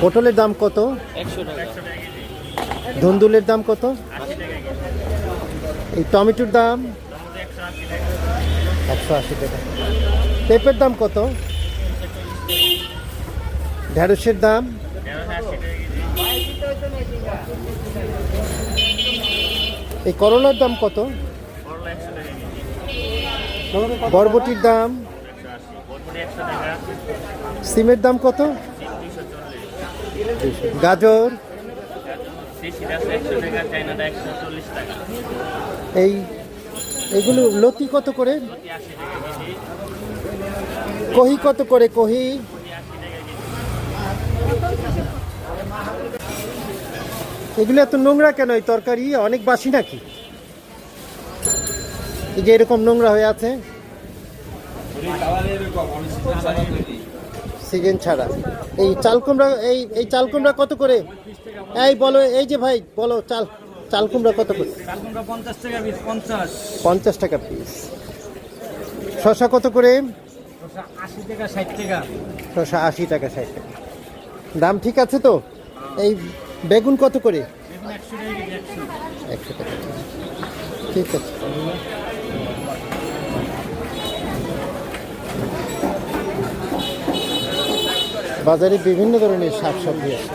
পটলের দাম কত? ধন্দুলের দাম কত? এই টমেটোর দাম? একশো আশি টাকা। পেঁপের দাম কত? ঢেঁড়সের দাম? এই করলার দাম কত? বরবটির দাম? সিমের দাম কত? গাজর। এই এগুলো লতি কত করে? কহি কত করে, কহি? এগুলো এত নোংরা কেন এই তরকারি? অনেক বাসি নাকি? এই যে এরকম নোংরা হয়ে আছে। সিজন ছাড়া। এই চাল কুমড়া এই এই চাল কুমড়া কত করে? এই বলো এই যে ভাই বলো চাল চাল কুমড়া কত করে? পঞ্চাশ টাকা পিস শশা কত করে? শশা আশি টাকা ষাট টাকা। দাম ঠিক আছে তো? এই বেগুন কত করে? একশো টাকা। ঠিক আছে। বাজারে বিভিন্ন ধরনের শাকসবজি আছে।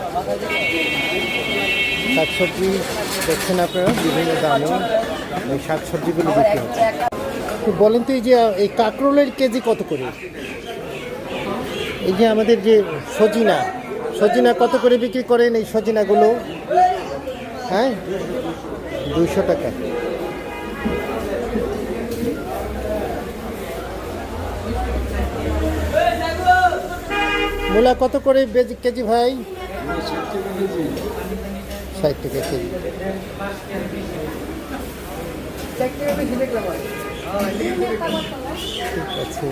শাকসবজি দেখছেন আপনারা, বিভিন্ন দামে এই শাকসবজিগুলো বিক্রি হচ্ছে। তো বলেন তো এই যে, এই কাঁকরোলের কেজি কত করে? এই যে আমাদের যে সজিনা সজিনা কত করে বিক্রি করেন এই সজিনাগুলো? হ্যাঁ? দুইশো টাকা। মূলা কত করে কেজি ভাই? ষাট টাকা কেজি। ঠিক আছে।